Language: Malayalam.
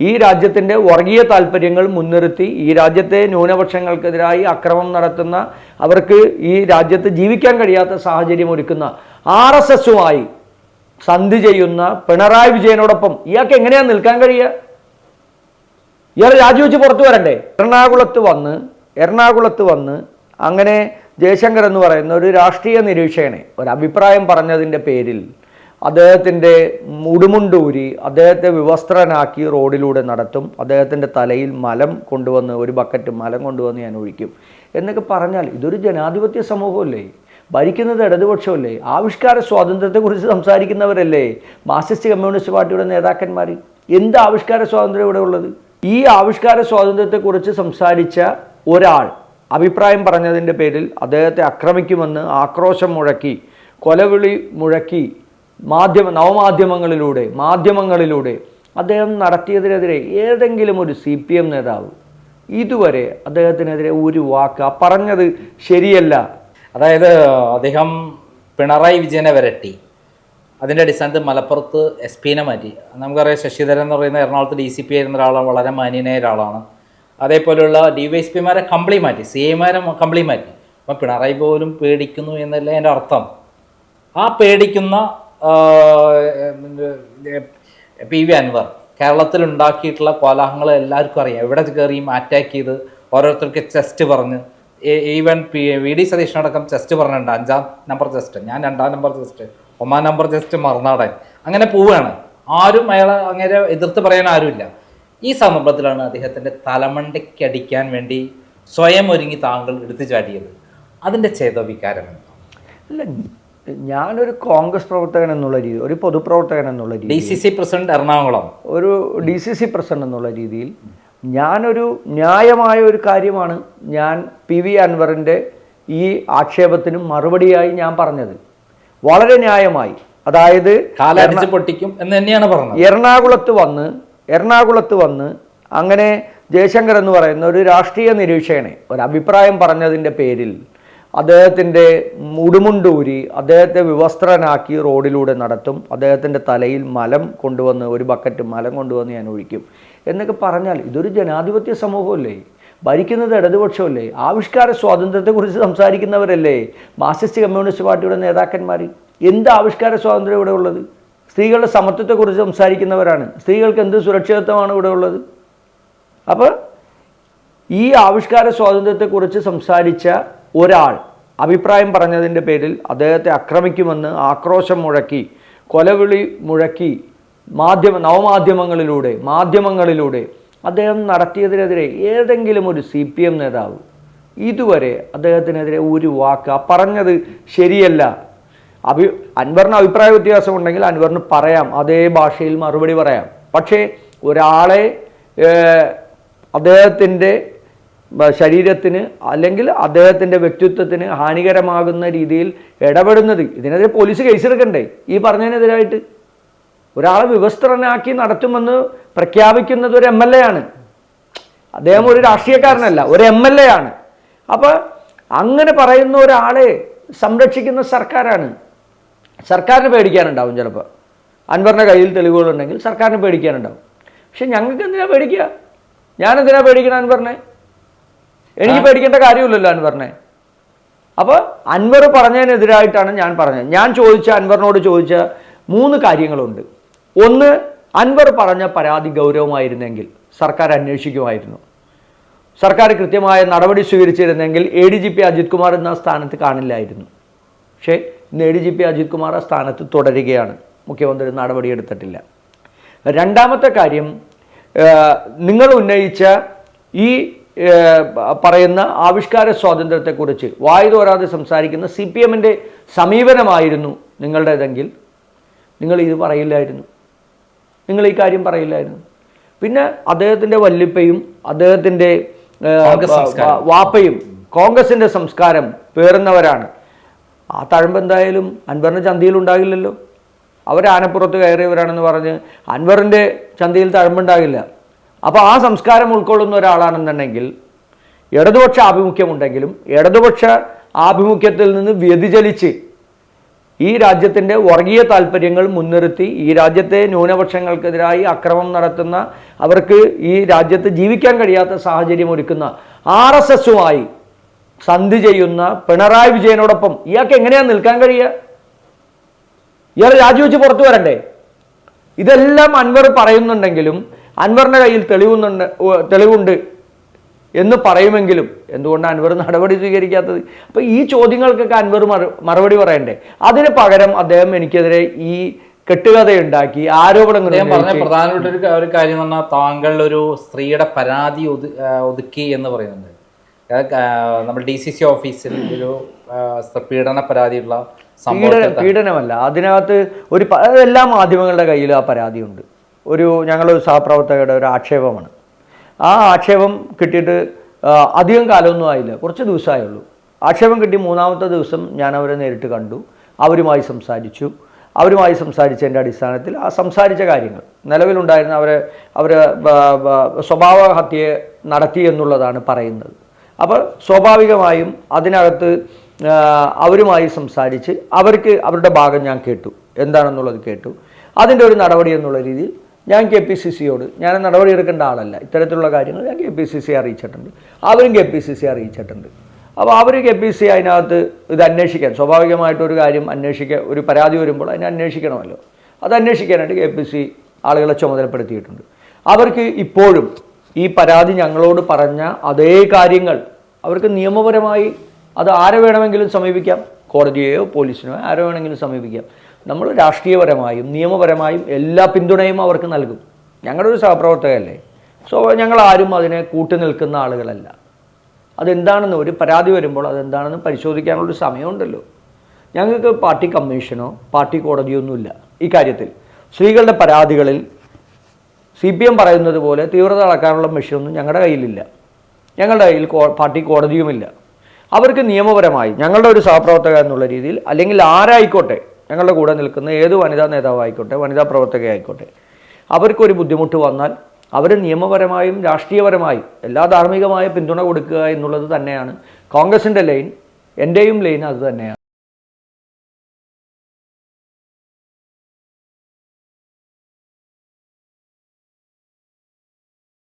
ഈ രാജ്യത്തിന്റെ വർഗീയ താല്പര്യങ്ങൾ മുൻനിർത്തി ഈ രാജ്യത്തെ ന്യൂനപക്ഷങ്ങൾക്കെതിരായി അക്രമം നടത്തുന്ന അവർക്ക് ഈ രാജ്യത്ത് ജീവിക്കാൻ കഴിയാത്ത സാഹചര്യം ഒരുക്കുന്ന ആർ എസ് എസുമായി സന്ധി ചെയ്യുന്ന പിണറായി വിജയനോടൊപ്പം ഇയാൾക്ക് എങ്ങനെയാണ് നിൽക്കാൻ കഴിയുക? ഇയാൾ രാജിവെച്ച് പുറത്തു വരണ്ടേ? എറണാകുളത്ത് വന്ന് എറണാകുളത്ത് വന്ന് അങ്ങനെ ജയശങ്കർ എന്ന് പറയുന്ന ഒരു രാഷ്ട്രീയ നിരീക്ഷകനെ ഒരു അഭിപ്രായം പറഞ്ഞതിന്റെ പേരിൽ അദ്ദേഹത്തിന്റെ മുടുമുണ്ടൂരി അദ്ദേഹത്തെ വിവസ്ത്രനാക്കി റോഡിലൂടെ നടത്തും. അദ്ദേഹത്തിന്റെ തലയിൽ മലം കൊണ്ടുവന്ന് ഒരു ബക്കറ്റ് മലം കൊണ്ടുവന്ന് ഞാൻ ഒഴിക്കും. എന്നൊക്കെ പറഞ്ഞാൽ ഇതൊരു ജനാധിപത്യ സമൂഹമല്ലേ? ഭരിക്കുന്നത് ഇടതുപക്ഷമല്ലേ? ആവിഷ്കാര സ്വാതന്ത്ര്യത്തെക്കുറിച്ച് സംസാരിക്കുന്നവരല്ലേ? മാർക്സിസ്റ്റ് കമ്മ്യൂണിസ്റ്റ് പാർട്ടിയുടെ നേതാക്കന്മാർ എന്ത് ആവിഷ്കാര സ്വാതന്ത്ര്യം ഇവിടെ ഉള്ളത്? ഈ ആവിഷ്കാര സ്വാതന്ത്ര്യത്തെക്കുറിച്ച് സംസാരിച്ച ഒരാൾ അഭിപ്രായം പറഞ്ഞതിന്റെ പേരിൽ അദ്ദേഹത്തെ ആക്രമിക്കുമെന്ന് ആക്രോശം മുഴക്കി കൊലവിളി മുഴക്കി മാധ്യമ നവമാധ്യമങ്ങളിലൂടെ മാധ്യമങ്ങളിലൂടെ അദ്ദേഹം നടത്തിയതിനെതിരെ ഏതെങ്കിലും ഒരു സി പി എം നേതാവ് ഇതുവരെ അദ്ദേഹത്തിനെതിരെ ഒരു വാക്ക് പറഞ്ഞത് ശരിയല്ല. അതായത് അദ്ദേഹം പിണറായി വിജയനെ വരട്ടി. അതിന്റെ അടിസ്ഥാനത്തിൽ മലപ്പുറത്ത് എസ് പിനെ മാറ്റി. നമുക്കറിയാം ശശിധരൻ എന്ന് പറയുന്ന എറണാകുളത്ത് ഡി സി പി ആയിരുന്ന ഒരാളാണ് വളരെ മാന്യനായ ഒരാളാണ്. അതേപോലെയുള്ള ഡി വൈ എസ് പിമാരെ കംപ്ലീ മാറ്റി സി ഐമാരെ കംപ്ലീ മാറ്റി. അപ്പം പിണറായി പോലും പേടിക്കുന്നു എന്നല്ലേ എന്റെ അർത്ഥം. ആ പേടിക്കുന്ന പി വി അൻവർ കേരളത്തിൽ ഉണ്ടാക്കിയിട്ടുള്ള കോലാഹങ്ങൾ എല്ലാവർക്കും അറിയാം. എവിടെ കയറിയും അറ്റാക്ക് ചെയ്ത് ഓരോരുത്തർക്ക് ചെസ്റ്റ് പറഞ്ഞ്. ഈവൻ പി വി ഡി സതീഷിനടക്കം ചെസ്റ്റ് പറഞ്ഞിട്ടുണ്ട്. അഞ്ചാം നമ്പർ ചെസ്റ്റ് ഞാൻ രണ്ടാം നമ്പർ ചെസ്റ്റ് ഒന്നാം നമ്പർ ചെസ്റ്റ് മറുനാടൻ അങ്ങനെ പോവുകയാണ്. ആരും അയാളെ അങ്ങനെ എതിർത്ത് പറയാൻ ആരുമില്ല. ഈ സന്ദർഭത്തിലാണ് അദ്ദേഹത്തിന്റെ തലമണ്ടയ്ക്കടിക്കാൻ വേണ്ടി സ്വയം ഒരുങ്ങി താങ്കൾ എടുത്തു ചാടിയത്. അതിന്റെ ചേതോവികാരം എന്താ? അല്ല ഞാനൊരു കോൺഗ്രസ് പ്രവർത്തകൻ എന്നുള്ള രീതി ഒരു പൊതുപ്രവർത്തകൻ എന്നുള്ള രീതി D C C president Ernakulam. ഒരു ഡി സി സി പ്രസിഡന്റ് എന്നുള്ള രീതിയിൽ ഞാനൊരു ന്യായമായ ഒരു കാര്യമാണ് ഞാൻ പി വി അൻവറിന്റെ ഈ ആക്ഷേപത്തിനും മറുപടിയായി ഞാൻ പറഞ്ഞത്. വളരെ ന്യായമായി. അതായത് പൊട്ടിക്കും എന്ന് തന്നെയാണ് പറഞ്ഞത്. എറണാകുളത്ത് വന്ന് എറണാകുളത്ത് വന്ന് അങ്ങനെ ജയശങ്കർ എന്ന് പറയുന്ന ഒരു രാഷ്ട്രീയ നിരീക്ഷകനെ ഒരു അഭിപ്രായം പറഞ്ഞതിന്റെ പേരിൽ അദ്ദേഹത്തിന്റെ മുടുമുണ്ടൂരി അദ്ദേഹത്തെ വിവസ്ത്രനാക്കി റോഡിലൂടെ നടത്തും. അദ്ദേഹത്തിന്റെ തലയിൽ മലം കൊണ്ടുവന്ന് ഒരു ബക്കറ്റ് മലം കൊണ്ടുവന്ന് ഞാൻ ഒഴിക്കും. എന്നൊക്കെ പറഞ്ഞാൽ ഇതൊരു ജനാധിപത്യ സമൂഹമല്ലേ? ഭരിക്കുന്നത് ഇടതുപക്ഷമല്ലേ? ആവിഷ്കാര സ്വാതന്ത്ര്യത്തെക്കുറിച്ച് സംസാരിക്കുന്നവരല്ലേ? മാർക്സിസ്റ്റ് കമ്മ്യൂണിസ്റ്റ് പാർട്ടിയുടെ നേതാക്കന്മാർ. എന്ത് ആവിഷ്കാര സ്വാതന്ത്ര്യം ഇവിടെ ഉള്ളത്? സ്ത്രീകളുടെ സമത്വത്തെക്കുറിച്ച് സംസാരിക്കുന്നവരാണ്. സ്ത്രീകൾക്ക് എന്ത് സുരക്ഷിതത്വമാണ് ഇവിടെ ഉള്ളത്? അപ്പോൾ ഈ ആവിഷ്കാര സ്വാതന്ത്ര്യത്തെക്കുറിച്ച് സംസാരിച്ച ഒരാൾ അഭിപ്രായം പറഞ്ഞതിന്റെ പേരിൽ അദ്ദേഹത്തെ ആക്രമിക്കുമെന്ന് ആക്രോശം മുഴക്കി കൊലവിളി മുഴക്കി മാധ്യമ നവമാധ്യമങ്ങളിലൂടെ മാധ്യമങ്ങളിലൂടെ അദ്ദേഹം നടത്തിയതിനെതിരെ ഏതെങ്കിലും ഒരു സി പി എം നേതാവ് ഇതുവരെ അദ്ദേഹത്തിനെതിരെ ഒരു വാക്ക് പറഞ്ഞത് ശരിയല്ല. അഭി അൻവറിന് അഭിപ്രായ വ്യത്യാസം ഉണ്ടെങ്കിൽ അൻവറിന് പറയാം അതേ ഭാഷയിൽ മറുപടി പറയാം. പക്ഷേ ഒരാളെ അദ്ദേഹത്തിന്റെ ശരീരത്തിന് അല്ലെങ്കിൽ അദ്ദേഹത്തിന്റെ വ്യക്തിത്വത്തിന് ഹാനികരമാകുന്ന രീതിയിൽ ഇടപെടുന്നത്. ഇതിനെതിരെ പോലീസ് കേസെടുക്കണ്ടേ? ഈ പറഞ്ഞതിനെതിരായിട്ട്. ഒരാളെ വിവസ്ത്രനാക്കി നടത്തുമെന്ന് പ്രഖ്യാപിക്കുന്നത് ഒരു എം എൽ എ ആണ്. അദ്ദേഹം ഒരു രാഷ്ട്രീയക്കാരനല്ല ഒരു എം എൽ എ ആണ്. അപ്പോൾ അങ്ങനെ പറയുന്ന ഒരാളെ സംരക്ഷിക്കുന്ന സർക്കാരാണ്. സർക്കാരിന് പേടിക്കാനുണ്ടാവും ചിലപ്പോൾ അൻവറിന്റെ കയ്യിൽ തെളിവുകളുണ്ടെങ്കിൽ സർക്കാരിന് പേടിക്കാനുണ്ടാവും. പക്ഷെ ഞങ്ങൾക്ക് എന്തിനാ പേടിക്കുക? ഞാനെന്തിനാ പേടിക്കണം അൻവറിനെ? എനിക്ക് പേടിക്കേണ്ട കാര്യമില്ലല്ലോ അൻവറിനെ. അപ്പോൾ അൻവർ പറഞ്ഞതിനെതിരായിട്ടാണ് ഞാൻ പറഞ്ഞത്. ഞാൻ ചോദിച്ച അൻവറിനോട് ചോദിച്ച മൂന്ന് കാര്യങ്ങളുണ്ട്. ഒന്ന് അൻവർ പറഞ്ഞ പരാതി ഗൗരവമായിരുന്നെങ്കിൽ സർക്കാർ അന്വേഷിക്കുമായിരുന്നു. സർക്കാർ കൃത്യമായ നടപടി സ്വീകരിച്ചിരുന്നെങ്കിൽ A D G P Ajith Kumar എന്ന സ്ഥാനത്ത് കാണില്ലായിരുന്നു. പക്ഷേ ഇന്ന് A D G P Ajith Kumar ആ സ്ഥാനത്ത് തുടരുകയാണ്. മുഖ്യമന്ത്രി നടപടിയെടുത്തിട്ടില്ല രണ്ടാമത്തെ കാര്യം നിങ്ങൾ ഉന്നയിച്ച ഈ പറയുന്ന ആവിഷ്കാര സ്വാതന്ത്ര്യത്തെക്കുറിച്ച് വായു തോരാതെ സംസാരിക്കുന്ന സി പി എമ്മിന്റെ സമീപനമായിരുന്നു നിങ്ങളുടേതെങ്കിൽ നിങ്ങൾ ഇത് പറയില്ലായിരുന്നു. നിങ്ങൾ ഈ കാര്യം പറയില്ലായിരുന്നു. പിന്നെ അദ്ദേഹത്തിന്റെ വല്ലിപ്പയും അദ്ദേഹത്തിന്റെ. വാപ്പയും കോൺഗ്രസിന്റെ സംസ്കാരം പേറുന്നവരാണ്. ആ തഴമ്പ് എന്തായാലും അൻവറിന് ചന്തയിൽ ഉണ്ടാകില്ലല്ലോ. അവർ ആനപ്പുറത്ത് കയറിയവരാണെന്ന് പറഞ്ഞ് അൻവറിന്റെ ചന്തയിൽ തഴമ്പുണ്ടാകില്ല. അപ്പോൾ ആ സംസ്കാരം ഉൾക്കൊള്ളുന്ന ഒരാളാണെന്നുണ്ടെങ്കിൽ ഇടതുപക്ഷ ആഭിമുഖ്യമുണ്ടെങ്കിലും ഇടതുപക്ഷ ആഭിമുഖ്യത്തിൽ നിന്ന് വ്യതിചലിച്ച് ഈ രാജ്യത്തിന്റെ വർഗീയ താല്പര്യങ്ങൾ മുൻനിർത്തി ഈ രാജ്യത്തെ ന്യൂനപക്ഷങ്ങൾക്കെതിരായി അക്രമം നടത്തുന്ന അവർക്ക് ഈ രാജ്യത്ത് ജീവിക്കാൻ കഴിയാത്ത സാഹചര്യം ഒരുക്കുന്ന ആർ എസ് എസുമായി സന്ധി ചെയ്യുന്ന പിണറായി വിജയനോടൊപ്പം ഇയാൾക്ക് എങ്ങനെയാണ് നിൽക്കാൻ കഴിയുക? ഇയാൾ രാജിവെച്ച് പുറത്തു വരണ്ടേ? ഇതെല്ലാം അൻവർ പറയുന്നുണ്ടെങ്കിലും അൻവറിന്റെ കയ്യിൽ തെളിവുന്നുണ്ട് തെളിവുണ്ട് എന്ന് പറയുമെങ്കിലും എന്തുകൊണ്ടാണ് അൻവർ നടപടി സ്വീകരിക്കാത്തത്? അപ്പോൾ ഈ ചോദ്യങ്ങൾക്കൊക്കെ അൻവർ മറു- മറുപടി പറയണ്ടേ? അതിന് പകരം അദ്ദേഹം എനിക്കെതിരെ ഈ കെട്ടുകഥയുണ്ടാക്കി ആരോപണങ്ങൾ ഞാൻ പറഞ്ഞ പ്രധാനപ്പെട്ട ഒരു ഒരു കാര്യം എന്ന് പറഞ്ഞാൽ താങ്കൾ ഒരു സ്ത്രീയുടെ പരാതി ഒതു- ഒതുക്കി എന്ന് പറയുന്നുണ്ട്. നമ്മൾ ഡി സി സി ഓഫീസിൽ ഒരു പീഡന പരാതിയുള്ള പീഡനമല്ല. അതിനകത്ത് ഒരു എല്ലാ മാധ്യമങ്ങളുടെ കയ്യിൽ ആ പരാതിയുണ്ട്. ഒരു ഞങ്ങളൊരു സഹപ്രവർത്തകരുടെ ഒരു ആക്ഷേപമാണ്. ആ ആക്ഷേപം കിട്ടിയിട്ട് അധികം കാലമൊന്നും ആയില്ല. കുറച്ച് ദിവസമായുള്ളൂ. ആക്ഷേപം കിട്ടി മൂന്നാമത്തെ ദിവസം ഞാൻ അവരെ നേരിട്ട് കണ്ടു. അവരുമായി സംസാരിച്ചു. അവരുമായി സംസാരിച്ചതിന്റെ അടിസ്ഥാനത്തിൽ ആ സംസാരിച്ച കാര്യങ്ങൾ നിലവിലുണ്ടായിരുന്ന അവരെ അവർ സ്വഭാവ ഹത്യയെ നടത്തി എന്നുള്ളതാണ് പറയുന്നത്. അപ്പോൾ സ്വാഭാവികമായും അതിനകത്ത് അവരുമായി സംസാരിച്ച് അവർക്ക് അവരുടെ ഭാഗം ഞാൻ കേട്ടു. എന്താണെന്നുള്ളത് കേട്ടു. അതിന്റെ ഒരു നടപടി എന്നുള്ള രീതിയിൽ ഞാൻ കെ പി സി സിയോട് ഞാൻ നടപടി എടുക്കേണ്ട ആളല്ല. ഇത്തരത്തിലുള്ള കാര്യങ്ങൾ ഞാൻ കെ പി സി സി അറിയിച്ചിട്ടുണ്ട്. അവരും കെ പി സി സി അറിയിച്ചിട്ടുണ്ട്. അപ്പോൾ അവർ കെ പി സി അതിനകത്ത് ഇത് അന്വേഷിക്കാൻ സ്വാഭാവികമായിട്ടൊരു കാര്യം അന്വേഷിക്കാൻ ഒരു പരാതി വരുമ്പോൾ അതിനെ അന്വേഷിക്കണമല്ലോ. അത് അന്വേഷിക്കാനായിട്ട് കെ പി സി ആളുകളെ ചുമതലപ്പെടുത്തിയിട്ടുണ്ട്. അവർക്ക് ഇപ്പോഴും ഈ പരാതി ഞങ്ങളോട് പറഞ്ഞ അതേ കാര്യങ്ങൾ അവർക്ക് നിയമപരമായി അത് ആരെ വേണമെങ്കിലും സമീപിക്കാം? കോടതിയെയോ പോലീസിനെയോ ആരെ വേണമെങ്കിലും സമീപിക്കാം? നമ്മൾ രാഷ്ട്രീയപരമായും നിയമപരമായും എല്ലാ പിന്തുണയും അവർക്ക് നൽകും. ഞങ്ങളുടെ ഒരു സഹപ്രവർത്തകയല്ലേ? സോ ഞങ്ങൾ ആരും അതിനെ കൂട്ടുനിൽക്കുന്ന ആളുകളല്ല. അതെന്താണെന്ന് ഒരു പരാതി വരുമ്പോൾ അതെന്താണെന്ന് പരിശോധിക്കാനുള്ളൊരു സമയമുണ്ടല്ലോ. ഞങ്ങൾക്ക് പാർട്ടി കമ്മീഷനോ പാർട്ടി കോടതിയൊന്നുമില്ല ഈ കാര്യത്തിൽ. സ്ത്രീകളുടെ പരാതികളിൽ സി പി എം പറയുന്നത് പോലെ തീവ്രത അളക്കാനുള്ള മെഷീനൊന്നും ഞങ്ങളുടെ കയ്യിലില്ല. ഞങ്ങളുടെ കയ്യിൽ പാർട്ടി കോടതിയുമില്ല. അവർക്ക് നിയമപരമായി ഞങ്ങളുടെ ഒരു സഹപ്രവർത്തക എന്നുള്ള രീതിയിൽ അല്ലെങ്കിൽ ആരായിക്കോട്ടെ ഞങ്ങളുടെ കൂടെ നിൽക്കുന്ന ഏത് വനിതാ നേതാവായിക്കോട്ടെ വനിതാ പ്രവർത്തകയായിക്കോട്ടെ അവർക്കൊരു ബുദ്ധിമുട്ട് വന്നാൽ അവർ നിയമപരമായും രാഷ്ട്രീയപരമായും എല്ലാ ധാർമ്മികമായ പിന്തുണ കൊടുക്കുക എന്നുള്ളത് തന്നെയാണ്. കോൺഗ്രസിന്റെ ലൈൻ എന്റെയും ലൈൻ അത് തന്നെയാണ്.